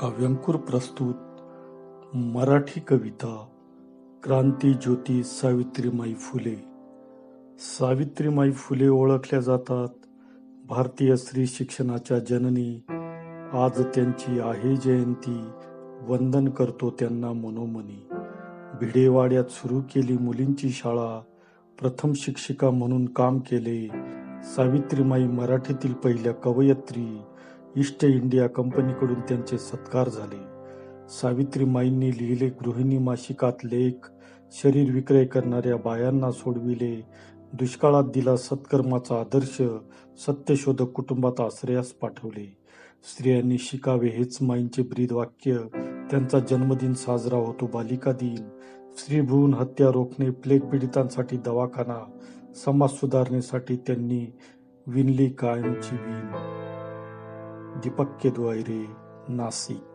काव्यांकुर प्रस्तुत मराठी कविता क्रांती ज्योती सावित्रीमाई फुले. सावित्रीमाई फुले ओळखल्या जातात. भारतीय स्त्री शिक्षणाच्या जननी आज त्यांची आहे जयंती वंदन करतो त्यांना मनोमनी. भिडेवाड्यात सुरू केली मुलींची शाळा प्रथम शिक्षिका म्हणून काम केले. सावित्रीमाई मराठीतील पहिल्या कवयित्री ईस्ट इंडिया कंपनीकडून त्यांचे सत्कार झाले. सावित्रीमाईंनी लिहिले गृहिणी मासिकात लेख शरीर विक्रय करणाऱ्या बायांना सोडविले दुष्काळात दिला सत्कर्माचा आदर्श सत्यशोधक कुटुंबात आश्रयास पाठवले. स्त्रियांनी शिकावे हेच माईंचे ब्रीद वाक्य त्यांचा जन्मदिन साजरा होतो बालिका दिन. स्त्री भ्रूण हत्या रोखणे प्लेग पीडितांसाठी दवाखाना समाज सुधारणेसाठी त्यांनी विणली कायमची विण. दीपक केदवायरे नाशिक